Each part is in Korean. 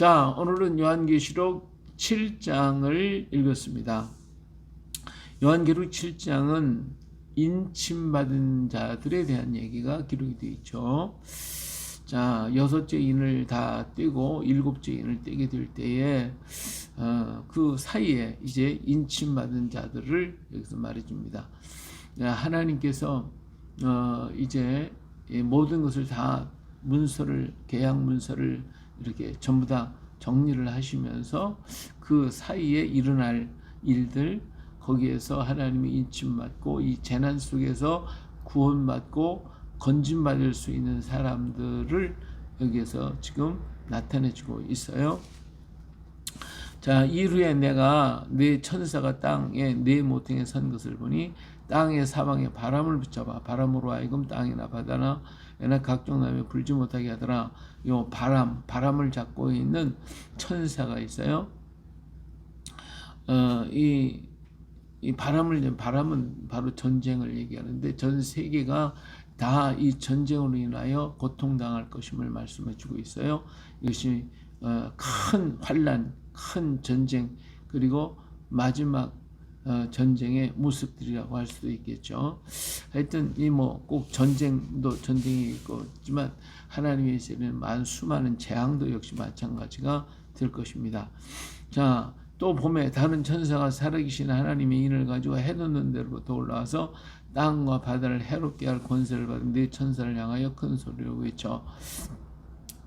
자, 오늘은 요한계시록 7장을 읽었습니다. 요한계시록 7장은 인침받은 자들에 대한 얘기가 기록이 되어 있죠. 자, 여섯째 인을 다 떼고 일곱째 인을 떼게 될 때에 어, 그 사이에 이제 인침받은 자들을 여기서 말해줍니다. 하나님께서 어, 이제 모든 것을 다 문서를 계약 문서를 이렇게 전부 다 정리를 하시면서 그 사이에 일어날 일들 거기에서 하나님의 인침 받고 이 재난 속에서 구원받고 건진받을 수 있는 사람들을 여기에서 지금 나타내주고 있어요. 자, 이후에 내가 네 천사가 땅에 네 모퉁이에 선 것을 보니 땅의 사방에 바람을 붙잡아 바람으로 하여금 땅이나 바다나 에나 각종 남에 불지 못하게 하더라. 요 바람, 바람을 잡고 있는 천사가 있어요. 어, 이, 이 바람을, 바람은 바로 전쟁을 얘기하는데 전 세계가 다 이 전쟁으로 인하여 고통당할 것임을 말씀해 주고 있어요. 이것이 어, 큰 환란, 큰 전쟁, 그리고 마지막 어, 전쟁의 모습들이라고 할 수도 있겠죠. 하여튼 이 뭐 꼭 전쟁도 전쟁이 있지만 하나님의 세는 많은 수많은 재앙도 역시 마찬가지가 될 것입니다. 자, 또 봄에 다른 천사가 살아계신 하나님의 인을 가지고 해놓는 데로부터 올라와서 땅과 바다를 해롭게 할 권세를 받은 네 천사를 향하여 큰 소리로 외쳐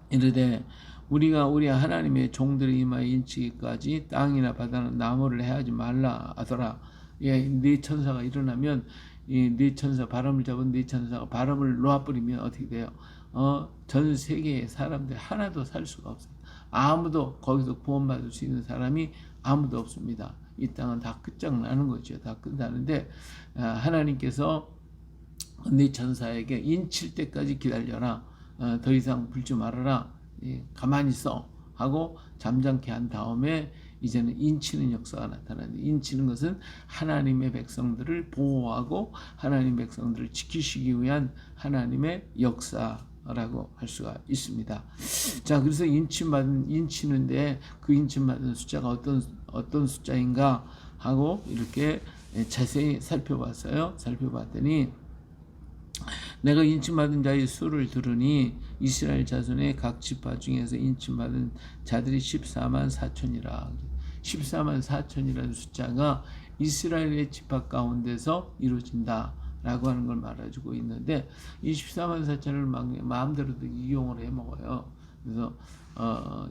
이르되 우리가 우리 하나님의 종들의 이마에 인치기까지 땅이나 바다는 나무를 해하지 말라 하더라. 예, 네 천사가 일어나면 이네 천사 바람을 잡은 네 천사가 바람을 놓아버리면 어떻게 돼요? 어, 전 세계의 사람들 하나도 살 수가 없어요. 아무도 거기서 구원받을 수 있는 사람이 아무도 없습니다. 이 땅은 다 끝장나는 거죠. 다 끝나는데 아, 하나님께서 네 천사에게 인칠 때까지 기다려라. 어, 더 이상 불지 말아라. 예, 가만히 있어 하고 잠잠케 한 다음에 이제는 인치는 역사가 나타나는데 인치는 것은 하나님의 백성들을 보호하고 하나님 백성들을 지키시기 위한 하나님의 역사라고 할 수가 있습니다. 자, 그래서 인치 받은 인치는데 그 인치 받은 숫자가 어떤 어떤 숫자인가 하고 이렇게 자세히 살펴봤어요. 살펴봤더니 내가 인침받은 자의 수를 들으니 이스라엘 자손의 각 지파 중에서 인침받은 자들이 14만 4천이라. 14만 4천이라는 숫자가 이스라엘의 지파 가운데서 이루어진다. 라고 하는 걸 말해주고 있는데 이 14만 4천을 마음대로 이용을 해 먹어요. 그래서 어,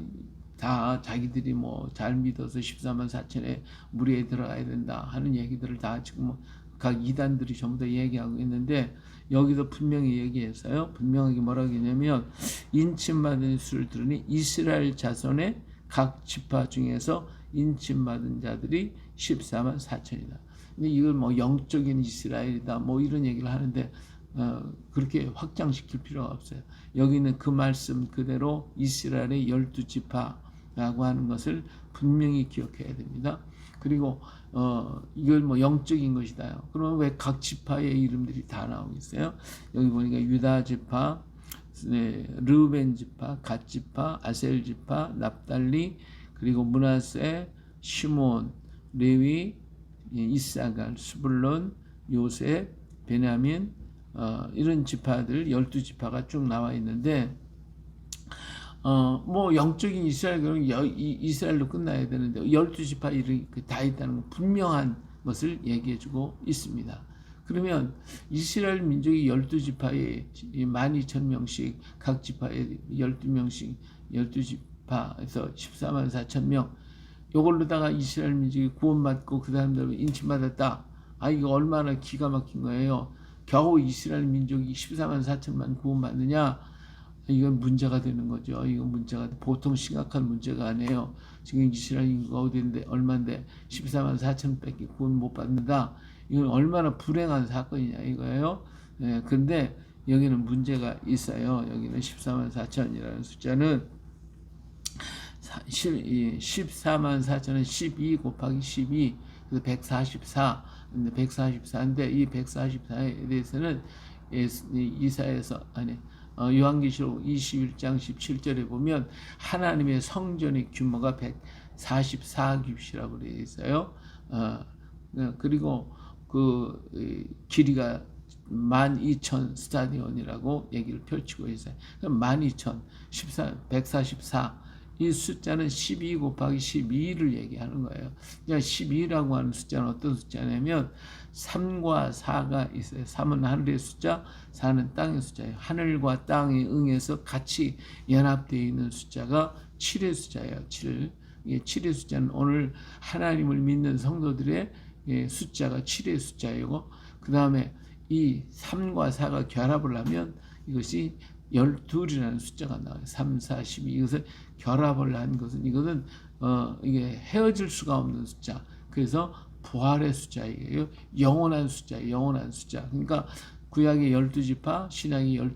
다 자기들이 뭐 잘 믿어서 14만 4천에 무리에 들어가야 된다 하는 얘기들을 다 지금 각 이단들이 전부 다 얘기하고 있는데 여기서 분명히 얘기했어요. 분명하게 뭐라고 했냐면 인침받은 수를 들으니 이스라엘 자손의 각 지파 중에서 인침받은 자들이 14만 4천이다. 근데 이걸 뭐 영적인 이스라엘이다 뭐 이런 얘기를 하는데 어, 그렇게 확장시킬 필요가 없어요. 여기는 그 말씀 그대로 이스라엘의 열두 지파라고 하는 것을 분명히 기억해야 됩니다. 그리고 어 이걸 뭐 영적인 것이다요. 그러면 왜 각 지파의 이름들이 다 나오고 있어요? 여기 보니까 유다 지파, 네, 르벤 지파, 갓 지파, 아셀 지파, 납달리, 그리고 문하세, 시몬, 레위, 이사갈, 수불론, 요셉, 베냐민 어, 이런 지파들 열두 지파가 쭉 나와 있는데 어, 뭐 영적인 이스라엘 그럼 이스라엘로 끝나야 되는데 열두 지파 이다 그 있다는 건 분명한 것을 얘기해주고 있습니다. 그러면 이스라엘 민족이 열두 지파에 만 이천 명씩 각 지파에 열두 명씩 열두 지파에서 십사만 사천 명 요걸로다가 이스라엘 민족이 구원받고 그 사람들 인침받았다. 아 이거 얼마나 기가 막힌 거예요. 겨우 이스라엘 민족이 14만 4천만 구원받느냐? 이건 문제가 되는 거죠. 이건 문제가 보통 심각한 문제가 아니에요. 지금 이스라엘 인구가 어디인데 얼마인데 14만 4천 밖에 구원 못 받는다. 이건 얼마나 불행한 사건이냐 이거예요. 네, 근데 여기는 문제가 있어요. 여기는 14만 4천이라는 숫자는 14만 4천은 12 곱하기 12 그래서 144 근데 144인데 이 144에 대해서는 이사에서 아니 어, 요한계시록 21장 17절에 보면 하나님의 성전의 규모가 144규빗이라고 되어 있어요. 어, 어, 그리고 그 이, 길이가 12,000 스타디온이라고 얘기를 펼치고 있어요. 그럼 12,000, 14, 144. 이 숫자는 12 곱하기 12를 얘기하는 거예요. 그러니까 12라고 하는 숫자는 어떤 숫자냐면 3과 4가 있어요. 3은 하늘의 숫자, 4는 땅의 숫자예요. 하늘과 땅이 응해서 같이 연합되어 있는 숫자가 7의 숫자예요. 7. 이 7의 숫자는 오늘 하나님을 믿는 성도들의 예, 숫자가 7의 숫자이고 그 다음에 이 3과 4가 결합을 하면 이것이 12이라는 숫자가 나와요. 3, 4, 12. 이것을 결합을 한 것은 이것은 어 이게 헤어질 수가 없는 숫자. 그래서 부활의 숫자이에요. 영원한 숫자, 영원한 숫자. 그러니까 구약의 12지파, 신약의 12,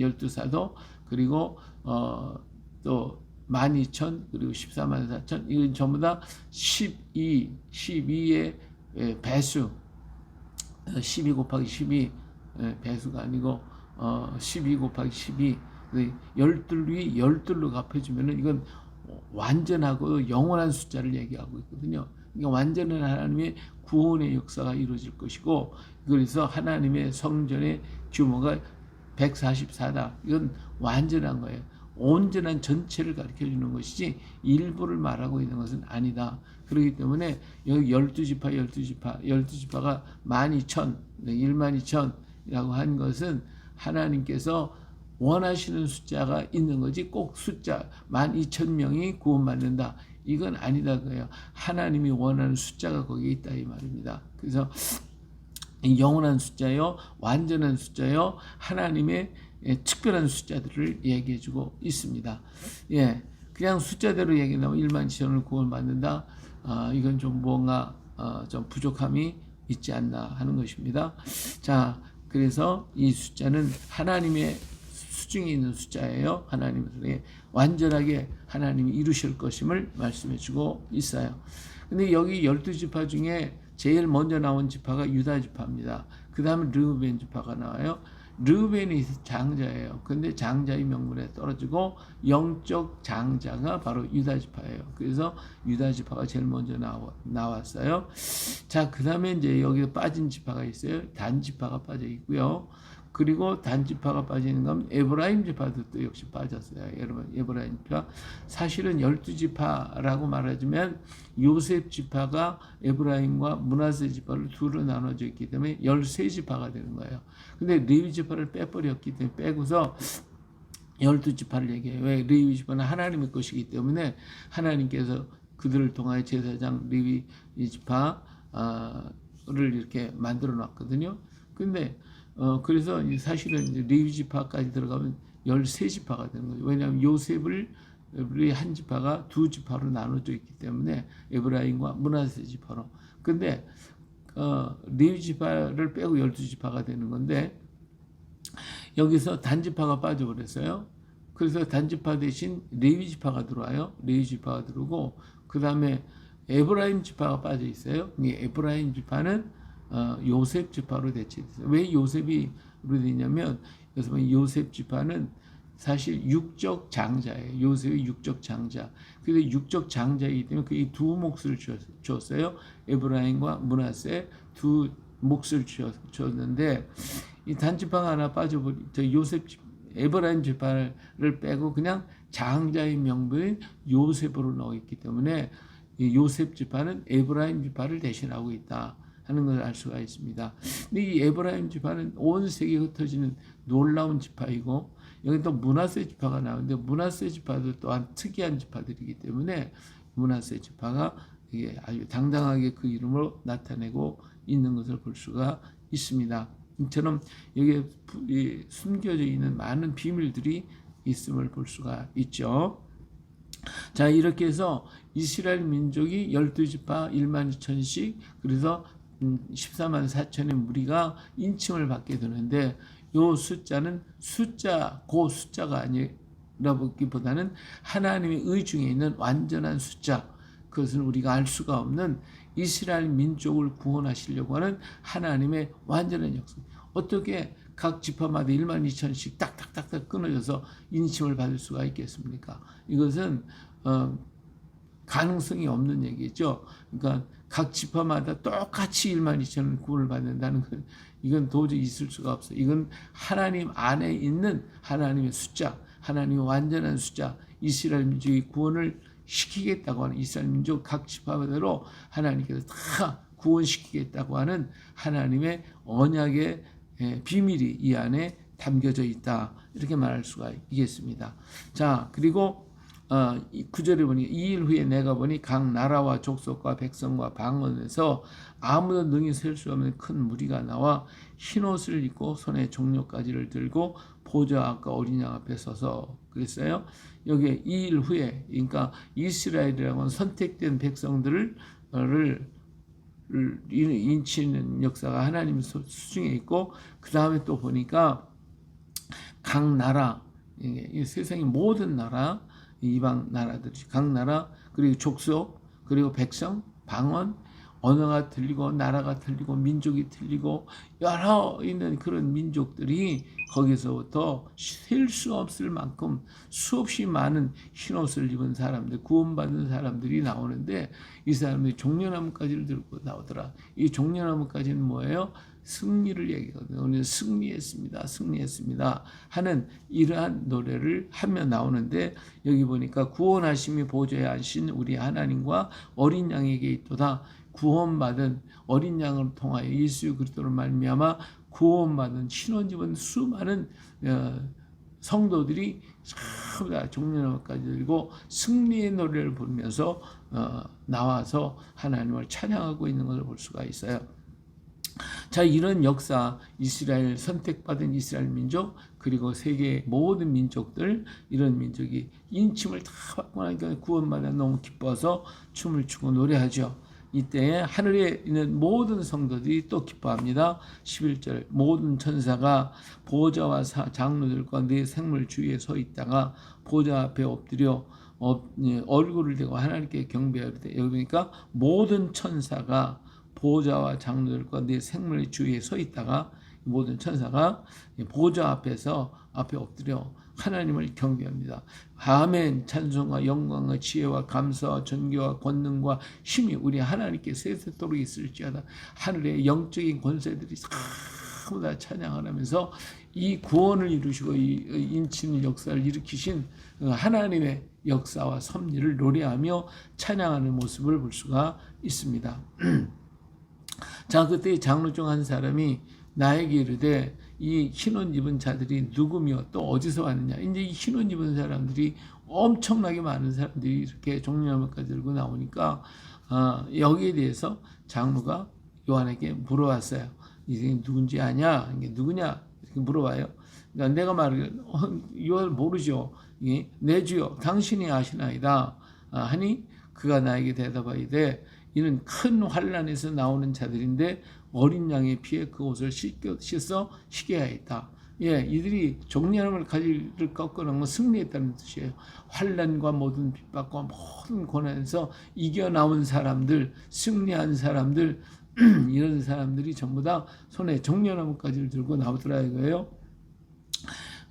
12사도 그리고 어 또 12,000 그리고 14만 4천 이건 전부 다 12, 12의 배수 12 곱하기 12 예, 배수가 아니고 어, 12 곱하기 12 열둘이 열둘로 갚아주면은 이건 완전하고 영원한 숫자를 얘기하고 있거든요. 그러니까 완전한 하나님의 구원의 역사가 이루어질 것이고 그래서 하나님의 성전의 규모가 144다. 이건 완전한 거예요. 온전한 전체를 가르쳐 주는 것이지 일부를 말하고 있는 것은 아니다. 그렇기 때문에 여기 12지파, 12지파, 12지파가 12,000, 12,000이라고 한 것은 하나님께서 원하시는 숫자가 있는 거지 꼭 숫자 12,000명이 구원받는다. 이건 아니다 그예요. 하나님이 원하는 숫자가 거기에 있다 이 말입니다. 그래서 영원한 숫자요, 완전한 숫자요, 하나님의 예, 특별한 숫자들을 얘기해 주고 있습니다. 예, 그냥 숫자대로 얘기하면 1만 2천을 구원받는다. 아, 이건 좀 뭔가 어, 좀 부족함이 있지 않나 하는 것입니다. 자, 그래서 이 숫자는 하나님의 수중에 있는 숫자예요. 하나님의 완전하게 하나님이 이루실 것임을 말씀해 주고 있어요. 근데 여기 열두 지파 중에 제일 먼저 나온 지파가 유다 지파입니다. 그 다음에 르우벤 지파가 나와요. 르벤이 장자예요. 근데 장자의 명분에 떨어지고 영적 장자가 바로 유다 지파예요. 그래서 유다 지파가 제일 먼저 나와, 나왔어요. 자, 그 다음에 이제 여기 빠진 지파가 있어요. 단 지파가 빠져 있고요. 그리고 단지파가 빠지는 건 에브라임 지파도 또 역시 빠졌어요. 여러분, 에브라임 지파. 사실은 열두 지파라고 말하자면 요셉 지파가 에브라임과 문하세 지파를 두로 나눠져 있기 때문에 열세 지파가 되는 거예요. 근데 레위 지파를 빼버렸기 때문에 빼고서 열두 지파를 얘기해요. 왜? 레위 지파는 하나님의 것이기 때문에 하나님께서 그들을 통하여 제사장 레위 지파를 이렇게 만들어 놨거든요. 근데 어 그래서 사실은 이제 레위 지파까지 들어가면 13지파가 되는 거죠. 왜냐하면 요셉을 한 지파가 두 지파로 나눠져 있기 때문에 에브라임과 문하세 지파로. 근데 어 레위 지파를 빼고 12지파가 되는 건데 여기서 단지파가 빠져버렸어요. 그래서 단지파 대신 레위 지파가 들어와요. 레위 지파가 들어오고 그 다음에 에브라임 지파가 빠져 있어요. 이 에브라임 지파는 어, 요셉 지파로 대체됐어요. 왜 요셉이 되냐면 그래서 요셉 지파는 사실 육적 장자예요. 요셉이 육적 장자. 그래서 육적 장자이기 때문에 그 이 두 몫을 주었어요. 에브라임과 문하세 두 몫을 주었는데 이 단지파가 하나 빠져버리 저 요셉 에브라임 지파를 빼고 그냥 장자의 명분인 요셉으로 넣었기 때문에 요셉 지파는 에브라임 지파를 대신하고 있다. 하는 것을 알 수가 있습니다. 근데 이 에브라임 지파는 온 세계에 흩어지는 놀라운 지파이고 여기 또 문하세 지파가 나오는데 문하세 지파도 또한 특이한 지파들이기 때문에 문하세 지파가 이게 아주 당당하게 그 이름으로 나타내고 있는 것을 볼 수가 있습니다. 이처럼 여기에 숨겨져 있는 많은 비밀들이 있음을 볼 수가 있죠. 자, 이렇게 해서 이스라엘 민족이 12지파 1만 2천씩 그래서 14만 4천의 무리가 인칭을 받게 되는데 요 숫자는 숫자 고 숫자가 아니라기보다는 하나님의 의 중에 있는 완전한 숫자 그것은 우리가 알 수가 없는 이스라엘 민족을 구원하시려고 하는 하나님의 완전한 역사. 어떻게 각 지파마다 1만 2천씩 딱딱딱딱 끊어져서 인침을 받을 수가 있겠습니까? 이것은 어, 가능성이 없는 얘기죠. 그러니까 각 지파마다 똑같이 1만 2천을 구원을 받는다는 건 이건 도저히 있을 수가 없어요. 이건 하나님 안에 있는 하나님의 숫자, 하나님의 완전한 숫자, 이스라엘 민족의 구원을 시키겠다고 하는 이스라엘 민족 각 지파마다로 하나님께서 다 구원시키겠다고 하는 하나님의 언약의 예, 비밀이 이 안에 담겨져 있다. 이렇게 말할 수가 있겠습니다. 자, 그리고 어, 구절에 보니 이 일 후에 내가 보니 각 나라와 족속과 백성과 방언에서 아무도 능히 셀 수 없는 큰 무리가 나와 흰 옷을 입고 손에 종려가지를 들고 보좌 앞과 어린 양 앞에 서서 그랬어요. 여기에 이 일 후에 그러니까 이스라엘이라고 선택된 백성들을 를 인치는 역사가 하나님 수중에 있고 그 다음에 또 보니까 각 나라 이 세상의 모든 나라 이방 나라들이 각 나라 그리고 족속 그리고 백성 방언 언어가 틀리고 나라가 틀리고 민족이 틀리고 여러 있는 그런 민족들이 거기서부터 셀 수 없을 만큼 수없이 많은 흰옷을 입은 사람들 구원받은 사람들이 나오는데 이 사람들이 종려나무까지를 들고 나오더라 이 종려나무까지는 뭐예요? 승리를 얘기하거든요. 오늘 승리했습니다. 승리했습니다. 하는 이러한 노래를 하며 나오는데 여기 보니까 구원하심이 보좌에 앉으신 우리 하나님과 어린 양에게 있도다. 구원받은 어린 양을 통하여 예수 그리스도를 말미암아 구원받은 신원집은 수많은 어, 성도들이 전부 다 종려나무까지 들고 승리의 노래를 부르면서 어, 나와서 하나님을 찬양하고 있는 것을 볼 수가 있어요. 자, 이런 역사, 이스라엘 선택받은 이스라엘 민족, 그리고 세계 모든 민족들, 이런 민족이 인침을 다 받고 나니까 구원받아 너무 기뻐서 춤을 추고 노래하죠. 이때 하늘에 있는 모든 성도들이 또 기뻐합니다. 11절 모든 천사가 보좌와 장로들과 네 생물 주위에 서 있다가 보좌 앞에 엎드려 예, 얼굴을 대고 하나님께 경배하되 여기 보니까 모든 천사가 보좌와 장로들과 네 생물의 주위에 서 있다가 모든 천사가 보좌 앞에서 앞에 엎드려 하나님을 경배합니다. 아멘 찬송과 영광과 지혜와 감사와 존귀와 권능과 힘이 우리 하나님께 세세토록 있을지어다 하늘의 영적인 권세들이 전부 다 찬양하면서 이 구원을 이루시고 이 인치는 역사를 일으키신 하나님의 역사와 섭리를 노래하며 찬양하는 모습을 볼 수가 있습니다. 자 그때 장로 중 한 사람이 나에게 이르되 이 흰옷 입은 자들이 누구며 또 어디서 왔느냐. 이제 이 흰옷 입은 사람들이 엄청나게 많은 사람들이 이렇게 종려나무까지 들고 나오니까 어, 여기에 대해서 장로가 요한에게 물어봤어요. 이게 누군지 아냐? 이게 누구냐? 이렇게 물어봐요. 그러니까 내가 말을 어, 요한 모르죠. 예, 내 주여 당신이 아시나이다. 아, 하니 그가 나에게 대답하이되 이는 큰 환란에서 나오는 자들인데 어린 양의 피에 그 옷을 씻어 시게 하였다. 예, 이들이 종려함을 가지를 꺾어놓은 건 승리했다는 뜻이에요. 환란과 모든 핍박과 모든 고난에서 이겨나온 사람들, 승리한 사람들, 이런 사람들이 전부 다 손에 종려나무까지를 들고 나오더라 이거예요.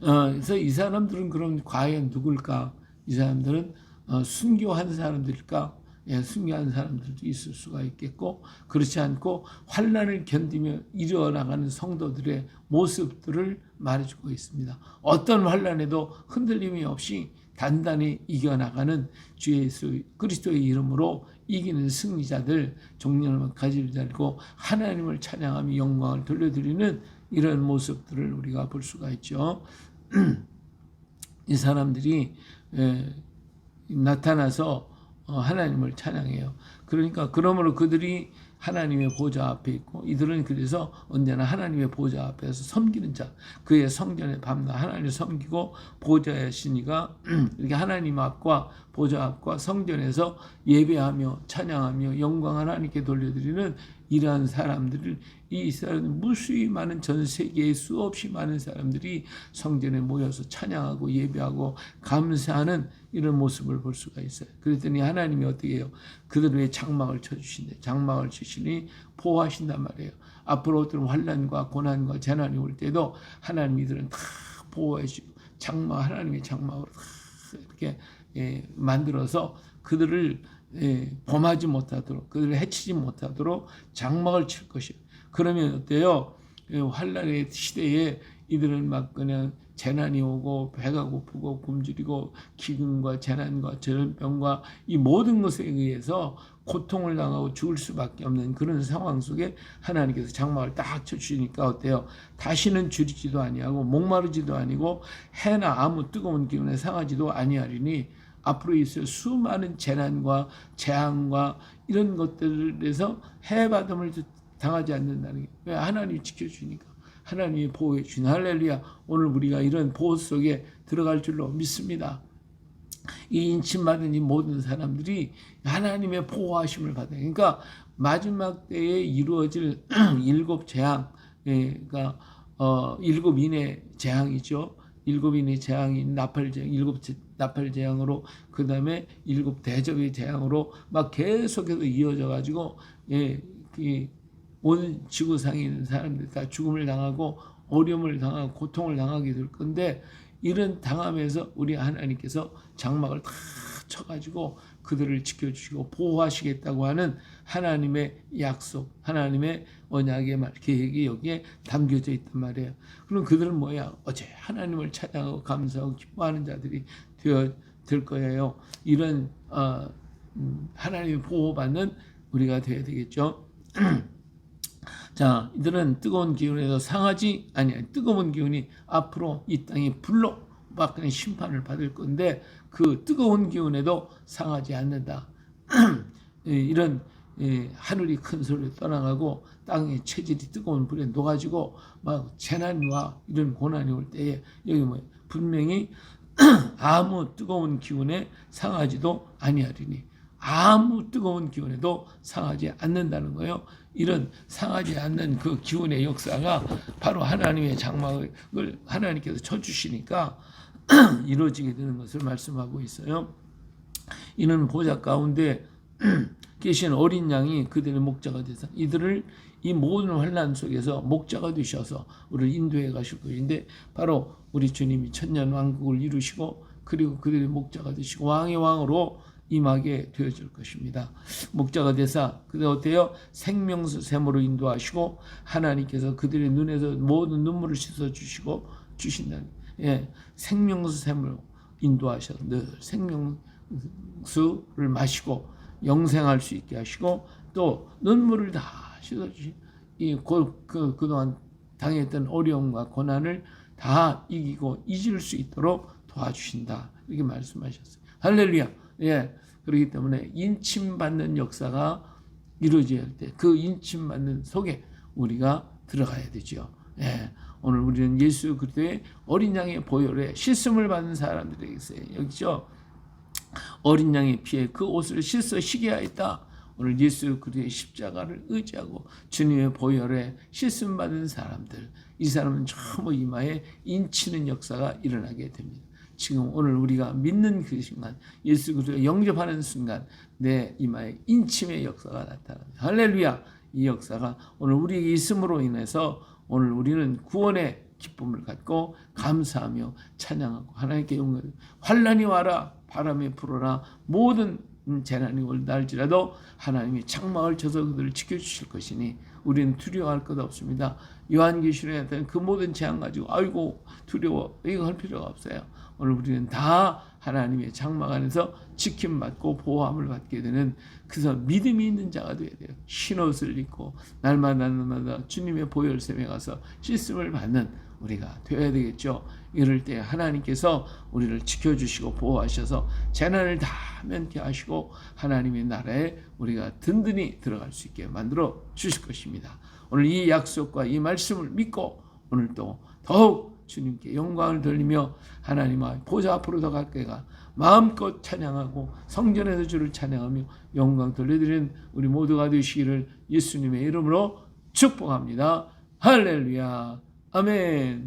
어, 그래서 이 사람들은 그럼 과연 누굴까? 이 사람들은 어, 순교한 사람들일까? 예, 승리한 사람들도 있을 수가 있겠고 그렇지 않고 환란을 견디며 이어나가는 성도들의 모습들을 말해주고 있습니다. 어떤 환란에도 흔들림이 없이 단단히 이겨나가는 주 예수 그리스도의 이름으로 이기는 승리자들 종려를 가지고 하나님을 찬양하며 영광을 돌려드리는 이런 모습들을 우리가 볼 수가 있죠. 이 사람들이 나타나서 어, 하나님을 찬양해요. 그러니까 그러므로 그들이 하나님의 보좌 앞에 있고 이들은 그래서 언제나 하나님의 보좌 앞에서 섬기는 자 그의 성전에 밤낮 하나님을 섬기고 보좌의 신이가 이렇게 하나님 앞과 보좌 앞과 성전에서 예배하며 찬양하며 영광 하나님께 돌려드리는 이러한 사람들을 이 사람 무수히 많은 전 세계에 수없이 많은 사람들이 성전에 모여서 찬양하고 예배하고 감사하는 이런 모습을 볼 수가 있어요. 그랬더니 하나님이 어떻게 해요? 그들 위해 장막을 쳐주신대. 장막을 지키시니 보호하신단 말이에요. 앞으로 어떤 환란과 고난과 재난이 올 때도 하나님 이들은 다 보호해 주고 장막 하나님의 장막으로 다 이렇게 예, 만들어서 그들을 예, 범하지 못하도록 그들을 해치지 못하도록 장막을 칠 것이에요. 그러면 어때요? 예, 환란의 시대에 이들은 막 그냥 재난이 오고 배가 고프고 굶주리고 기근과 재난과 전염병과 이 모든 것에 의해서 고통을 당하고 죽을 수밖에 없는 그런 상황 속에 하나님께서 장막을 딱 쳐주시니까 어때요? 다시는 줄이지도 아니하고 목마르지도 아니고 해나 아무 뜨거운 기운에 상하지도 아니하리니 앞으로 있을 수많은 재난과 재앙과 이런 것들에서 해받음을 당하지 않는다는 게 왜 하나님이 지켜주니까 하나님이 보호해 주신 할렐루야 오늘 우리가 이런 보호 속에 들어갈 줄로 믿습니다. 이 인침받은 이 모든 사람들이 하나님의 보호하심을 받아요. 그러니까 마지막 때에 이루어질 일곱 재앙, 그러니까 어, 일곱 인의 재앙이죠. 일곱 인의 재앙이 나팔 재앙, 일곱 재- 나팔 재앙으로 그 다음에 일곱 대접의 재앙으로 막 계속해서 이어져 가지고 예, 그온 지구상에 있는 사람들 다 죽음을 당하고 어려움을 당하고 고통을 당하게 될 건데 이런 당함에서 우리 하나님께서 장막을 다 쳐가지고 그들을 지켜주시고 보호하시겠다고 하는 하나님의 약속, 하나님의 언약의 말, 계획이 여기에 담겨져 있단 말이에요. 그럼 그들은 뭐야? 어제 하나님을 찬양하고 감사하고 기뻐하는 자들이 되어 될 거예요. 이런 어, 음, 하나님의 보호받는 우리가 되어야 되겠죠. 자, 이들은 뜨거운 기운에서 상하지 아니야. 뜨거운 기운이 앞으로 이 땅에 불로 막는 심판을 받을 건데 그 뜨거운 기운에도 상하지 않는다. 예, 이런 예, 하늘이 큰 소리로 떠나가고 땅의 체질이 뜨거운 불에 녹아지고 막 재난과 이런 고난이 올 때에 여기 뭐 분명히 아무 뜨거운 기운에 상하지도 아니하리니 아무 뜨거운 기운에도 상하지 않는다는 거예요. 이런 상하지 않는 그 기운의 역사가 바로 하나님의 장막을 하나님께서 쳐주시니까 이루어지게 되는 것을 말씀하고 있어요. 이는 보좌 가운데 계신 어린 양이 그들의 목자가 되서 이들을 이 모든 환란 속에서 목자가 되셔서 우리를 인도해 가실 것인데 바로 우리 주님이 천년 왕국을 이루시고 그리고 그들의 목자가 되시고 왕의 왕으로 임하게 되어질 것입니다. 목자가 되사 그들 어때요? 생명수 샘으로 인도하시고 하나님께서 그들의 눈에서 모든 눈물을 씻어 주시고 주신다는 예, 생명수 샘으로 인도하셔서 늘 생명수를 마시고 영생할 수 있게 하시고 또 눈물을 다 씻어 주시 이그 그동안 당했던 어려움과 고난을 다 이기고 잊을 수 있도록 도와주신다 이렇게 말씀하셨어요. 할렐루야. 예. 그렇기 때문에 인침받는 역사가 이루어져야 할 때 그 인침받는 속에 우리가 들어가야 되죠. 예. 오늘 우리는 예수 그리스도의 어린 양의 보혈에 씻음을 받는 사람들에게 있어요. 여기죠. 어린 양의 피에 그 옷을 씻어 시게 하였다. 오늘 예수 그리스도의 십자가를 의지하고 주님의 보혈에 씻음 받은 사람들 이 사람은 전부 이마에 인치는 역사가 일어나게 됩니다. 지금 오늘 우리가 믿는 그 순간 예수 그리스도를 영접하는 순간 내 이마에 인침의 역사가 나타납니다. 할렐루야! 이 역사가 오늘 우리에게 있음으로 인해서 오늘 우리는 구원의 기쁨을 갖고 감사하며 찬양하고 하나님께 영광 환란이 와라 바람이 불어라 모든 재난이 올다 할지라도 하나님이 장막을 쳐서 그들을 지켜주실 것이니 우리는 두려워할 것 없습니다. 요한계시록에 그 모든 재앙 가지고 아이고 두려워 이거 할 필요가 없어요. 오늘 우리는 다 하나님의 장막 안에서 지킴받고 보호함을 받게 되는 그래서 믿음이 있는 자가 되어야 돼요. 흰옷을 입고 날마다 날마다 주님의 보혈샘에 가서 씻음을 받는 우리가 되어야 되겠죠. 이럴 때 하나님께서 우리를 지켜주시고 보호하셔서 재난을 다 면케 하시고 하나님의 나라에 우리가 든든히 들어갈 수 있게 만들어 주실 것입니다. 오늘 이 약속과 이 말씀을 믿고 오늘 또 더욱 주님께 영광을 돌리며 하나님의 보좌 앞으로 더 가까이 가 마음껏 찬양하고 성전에서 주를 찬양하며 영광 돌려드리는 우리 모두가 되시기를 예수님의 이름으로 축복합니다. 할렐루야. 아멘.